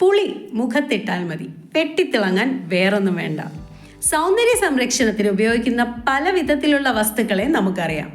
പുളി മുഖത്തിട്ടാൽ മതി. വെട്ടിത്തിളങ്ങാൻ വേറൊന്നും വേണ്ട. സൗന്ദര്യ സംരക്ഷണത്തിന് ഉപയോഗിക്കുന്ന പല വിധത്തിലുള്ള വസ്തുക്കളെ നമുക്കറിയാം.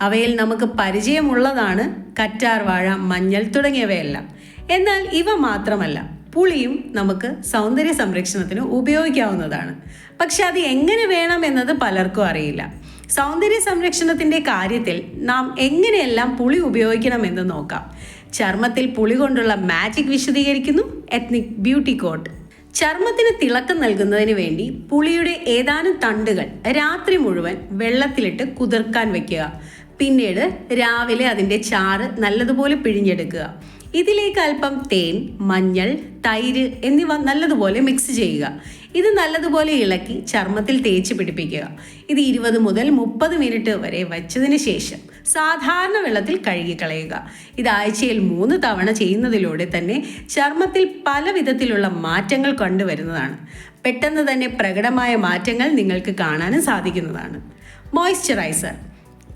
അവയിൽ നമുക്ക് പരിചയമുള്ളതാണ് കറ്റാർ വാഴ മഞ്ഞൾ തുടങ്ങിയവയെല്ലാം. എന്നാൽ ഇവ മാത്രമല്ല പുളിയും നമുക്ക് സൗന്ദര്യ സംരക്ഷണത്തിന് ഉപയോഗിക്കാവുന്നതാണ്. പക്ഷെ അത് എങ്ങനെ വേണം എന്നത് പലർക്കും അറിയില്ല. സൗന്ദര്യ സംരക്ഷണത്തിന്റെ കാര്യത്തിൽ നാം എങ്ങനെയെല്ലാം പുളി ഉപയോഗിക്കണമെന്ന് നോക്കാം. ചർമ്മത്തിൽ പുളി കൊണ്ടുള്ള മാജിക് വിശദീകരിക്കുന്നു എത്നിക് ബ്യൂട്ടി കോട്ട് ചർമ്മത്തിന് തിളക്കം നൽകുന്നതിന് വേണ്ടി പുളിയുടെ ഏതാനും തണ്ടുകൾ രാത്രി മുഴുവൻ വെള്ളത്തിലിട്ട് കുതിർക്കാൻ വെക്കുക. പിന്നീട് രാവിലെ അതിന്റെ ചാറ് നല്ലതുപോലെ പിഴിഞ്ഞെടുക്കുക. ഇതിലേക്ക് അല്പം തേൻ മഞ്ഞൾ തൈര് എന്നിവ നല്ലതുപോലെ മിക്സ് ചെയ്യുക. ഇത് നല്ലതുപോലെ ഇളക്കി ചർമ്മത്തിൽ തേച്ച് പിടിപ്പിക്കുക. ഇത് ഇരുപത് മുതൽ മുപ്പത് മിനിറ്റ് വരെ വച്ചതിന് ശേഷം സാധാരണ വെള്ളത്തിൽ കഴുകിക്കളയുക. ഇത് ആഴ്ചയിൽ മൂന്ന് തവണ ചെയ്യുന്നതിലൂടെ തന്നെ ചർമ്മത്തിൽ പല വിധത്തിലുള്ള മാറ്റങ്ങൾ കണ്ടുവരുന്നതാണ്. പെട്ടെന്ന് തന്നെ പ്രകടമായ മാറ്റങ്ങൾ നിങ്ങൾക്ക് കാണാനും സാധിക്കുന്നതാണ്. മോയ്സ്ചറൈസർ.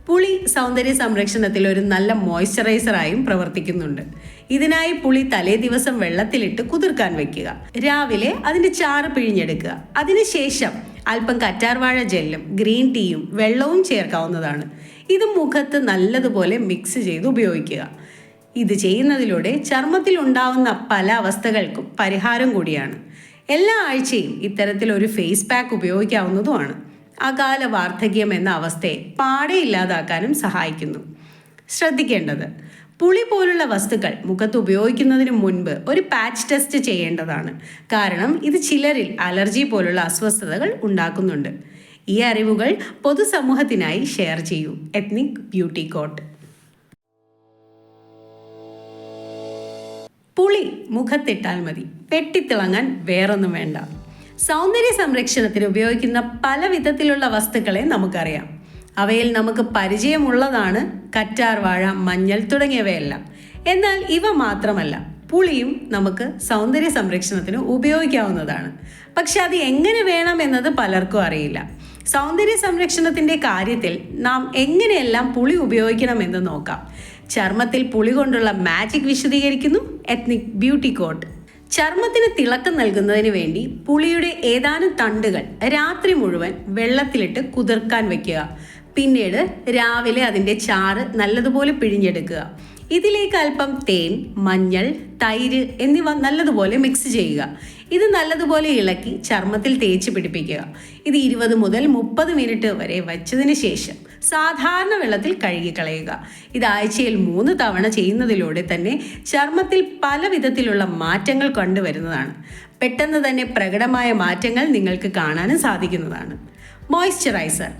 പുളി സൗന്ദര്യ സംരക്ഷണത്തിൽ ഒരു നല്ല മോയ്സ്ചറൈസറായും പ്രവർത്തിക്കുന്നുണ്ട്. ഇതിനായി പുളി തലേ ദിവസം വെള്ളത്തിലിട്ട് കുതിർക്കാൻ വെക്കുക. രാവിലെ അതിന്റെ ചാറ് പിഴിഞ്ഞെടുക്കുക. അതിനുശേഷം അല്പം കറ്റാർവാഴ ജെല്ലും ഗ്രീൻ ടീയും വെള്ളവും ചേർക്കാവുന്നതാണ്. ഇത് മുഖത്ത് നല്ലതുപോലെ മിക്സ് ചെയ്ത് ഉപയോഗിക്കുക. ഇത് ചെയ്യുന്നതിലൂടെ ചർമ്മത്തിൽ ഉണ്ടാവുന്ന പല അവസ്ഥകൾക്കും പരിഹാരം കൂടിയാണ്. എല്ലാ ആഴ്ചയും ഇത്തരത്തിൽ ഒരു ഫേസ് പാക്ക് ഉപയോഗിക്കാവുന്നതുമാണ്. അകാല വാർദ്ധക്യം എന്ന അവസ്ഥയെ പാടെ ഇല്ലാതാക്കാനും സഹായിക്കുന്നു. ശ്രദ്ധിക്കേണ്ടത് പുളി പോലുള്ള വസ്തുക്കൾ മുഖത്ത് ഉപയോഗിക്കുന്നതിന് മുൻപ് ഒരു പാച്ച് ടെസ്റ്റ് ചെയ്യേണ്ടതാണ്. കാരണം ഇത് ചിലരിൽ അലർജി പോലുള്ള അസ്വസ്ഥതകൾ ഉണ്ടാക്കുന്നുണ്ട്. ഈ അറിവുകൾ പൊതുസമൂഹത്തിനായി ഷെയർ ചെയ്യൂ. Ethnic beauty coat. പുളി മുഖത്തിട്ടാൽ മതി. പെട്ടിത്തിളങ്ങാൻ വേറൊന്നും വേണ്ട. സൗന്ദര്യ സംരക്ഷണത്തിന് ഉപയോഗിക്കുന്ന പല വിധത്തിലുള്ള വസ്തുക്കളെ നമുക്കറിയാം. അവയിൽ നമുക്ക് പരിചയമുള്ളതാണ് കറ്റാർ വാഴ മഞ്ഞൾ തുടങ്ങിയവയെല്ലാം. എന്നാൽ ഇവ മാത്രമല്ല പുളിയും നമുക്ക് സൗന്ദര്യ സംരക്ഷണത്തിന് ഉപയോഗിക്കാവുന്നതാണ്. പക്ഷെ അത് എങ്ങനെ വേണം എന്നത് പലർക്കും അറിയില്ല. സൗന്ദര്യ സംരക്ഷണത്തിന്റെ കാര്യത്തിൽ നാം എങ്ങനെയെല്ലാം പുളി ഉപയോഗിക്കണം എന്ന് നോക്കാം. ചർമ്മത്തിൽ പുളി കൊണ്ടുള്ള മാജിക് വിശദീകരിക്കുന്നു എത്നിക് ബ്യൂട്ടി കോട്ട്. ചർമ്മത്തിന് തിളക്കം നൽകുന്നതിന് വേണ്ടി പുളിയുടെ ഏതാനും തണ്ടുകൾ രാത്രി മുഴുവൻ വെള്ളത്തിലിട്ട് കുതിർക്കാൻ വെക്കുക. പിന്നീട് രാവിലെ അതിന്റെ ചാറ് നല്ലതുപോലെ പിഴിഞ്ഞെടുക്കുക. ഇതിലേക്ക് അല്പം തേൻ മഞ്ഞൾ തൈര് എന്നിവ നല്ലതുപോലെ മിക്സ് ചെയ്യുക. ഇത് നല്ലതുപോലെ ഇളക്കി ചർമ്മത്തിൽ തേച്ച് പിടിപ്പിക്കുക. ഇത് ഇരുപത് മുതൽ മുപ്പത് മിനിറ്റ് വരെ വച്ചതിന് ശേഷം സാധാരണ വെള്ളത്തിൽ കഴുകിക്കളയുക. ഇത് ആഴ്ചയിൽ മൂന്ന് തവണ ചെയ്യുന്നതിലൂടെ തന്നെ ചർമ്മത്തിൽ പല വിധത്തിലുള്ള മാറ്റങ്ങൾ കണ്ടുവരുന്നതാണ്. പെട്ടെന്ന് തന്നെ പ്രകടമായ മാറ്റങ്ങൾ നിങ്ങൾക്ക് കാണാനും സാധിക്കുന്നതാണ്. മോയ്സ്ചറൈസർ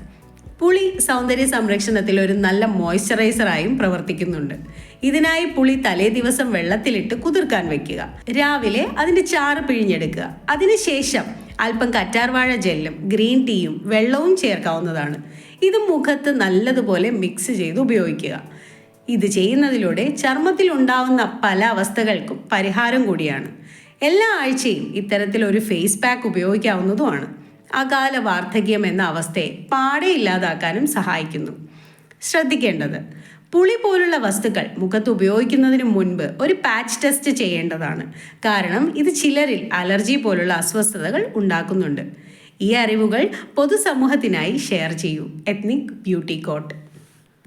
പുളി സൗന്ദര്യ സംരക്ഷണത്തിൽ ഒരു നല്ല മോയ്സ്ചറൈസറായും പ്രവർത്തിക്കുന്നുണ്ട്. ഇതിനായി പുളി തലേ ദിവസം വെള്ളത്തിലിട്ട് കുതിർക്കാൻ വെക്കുക. രാവിലെ അതിന്റെ ചാറ് പിഴിഞ്ഞെടുക്കുക. അതിനുശേഷം അല്പം കറ്റാർവാഴ ജെല്ലും ഗ്രീൻ ടീയും വെള്ളവും ചേർക്കാവുന്നതാണ്. ഇത് മുഖത്ത് നല്ലതുപോലെ മിക്സ് ചെയ്ത് ഉപയോഗിക്കുക. ഇത് ചെയ്യുന്നതിലൂടെ ചർമ്മത്തിൽ ഉണ്ടാവുന്ന പല അവസ്ഥകൾക്കും പരിഹാരം കൂടിയാണ്. എല്ലാ ആഴ്ചയും ഇത്തരത്തിൽ ഒരു ഫേസ് പാക്ക് ഉപയോഗിക്കാവുന്നതുമാണ്. അകാല വാർദ്ധക്യം എന്ന അവസ്ഥയെ പാടെ ഇല്ലാതാക്കാനും സഹായിക്കുന്നു. ശ്രദ്ധിക്കേണ്ടത് പുളി പോലുള്ള വസ്തുക്കൾ മുഖത്ത് ഉപയോഗിക്കുന്നതിന് മുൻപ് ഒരു പാച്ച് ടെസ്റ്റ് ചെയ്യേണ്ടതാണ്. കാരണം ഇത് ചിലരിൽ അലർജി പോലുള്ള അസ്വസ്ഥതകൾ ഉണ്ടാക്കുന്നുണ്ട്. ഈ അറിവുകൾ പൊതുസമൂഹത്തിനായി ഷെയർ ചെയ്യൂ. Ethnic beauty coat.